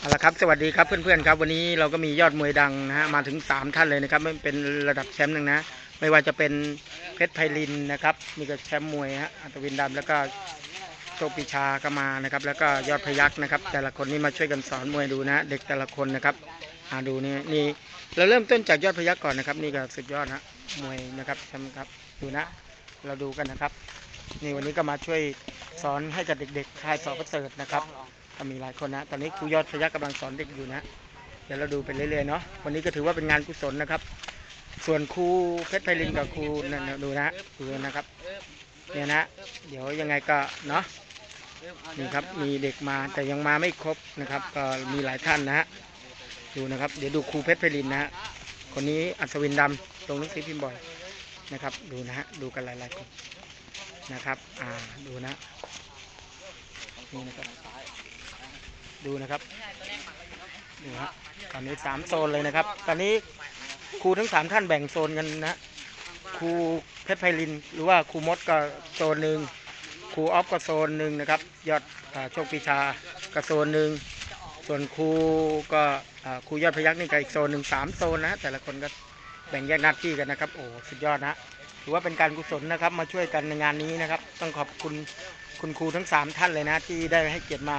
เอาละครับสวัสดีครับเพื่อนๆครับ วันนี้เราก็มียอดมวยดังนะฮะมาถึง 3 ท่านเลยนะครับไม่เป็นระดับแชมป์หนึ่งนะ ไม่ว่าจะเป็นเพชรไพลินนะครับนี่ก็แชมป์มวยฮะอัตวินดำแล้วก็โชคปิชาก็มานะครับ แล้วก็ยอดพยักนะครับ แต่ละคนนี่มาช่วยกันสอนมวยดูนะ เด็กแต่ละคนนะครับอ่าดูนี่นี่เราเริ่มต้นจากยอดพยักก่อนนะครับ นี่ก็สุดยอดนะมวยนะครับแชมป์ครับดูนะ เราดูกันนะครับ นี่วันนี้ก็มาช่วยสอนให้กับเด็กๆค่ายสอประเสริฐนะครับ ก็มีหลายคนนะ ตอนนี้ครูยอดพยักกำลังสอนเด็กอยู่นะ เดี๋ยวเราดูไปเรื่อยๆเนาะ วันนี้ก็ถือว่าเป็นงานกุศลนะครับ ส่วนครูเพชรไพลินกับครูนั่นนะดูนะดูนะครับ เนี่ยนะ เดี๋ยวยังไงก็เนาะ นี่ครับ มีเด็กมาแต่ยังมาไม่ครบนะครับ ก็มีหลายท่านนะฮะ ดูนะครับ เดี๋ยวดูครูเพชรไพลินนะฮะ คนนี้อัศวินดำลงหนังสือพิมพ์บ่อยนะครับ ดูนะฮะ ดูกันหลายๆคนนะครับ อ่า ดูนะ นี่นะครับ ดูนะครับดูฮะตอนนี้สามโซนเลยนะครับ ตอนนี้ครูทั้งสามท่านแบ่งโซนกันนะครูเพชรไพลิน หรือว่าครูมดก็โซนหนึ่งครูออฟก็โซนหนึ่งนะครับ ยอดอ่าโชคปีชาก็โซนหนึ่งส่วนครูก็อ่าครูยอดพยักษ์นี่ก็อีกโซนหนึ่งสามโซนนะแต่ละคนก็แบ่งแยกหน้าที่กันนะครับ โอ้สุดยอดนะถือว่าเป็นการกุศลนะครับ มาช่วยกันในงานนี้นะครับ ต้องขอบคุณคุณครูทั้งสามท่านเลยนะ ที่ได้ให้เกียรติมา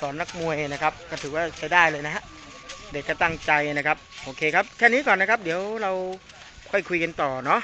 สอนนักมวยนะครับ ก็ถือว่าใช้ได้เลยนะฮะเด็กก็ตั้งใจนะครับ โอเคครับ แค่นี้ก่อนนะครับ เดี๋ยวเราค่อยคุยกันต่อเนาะ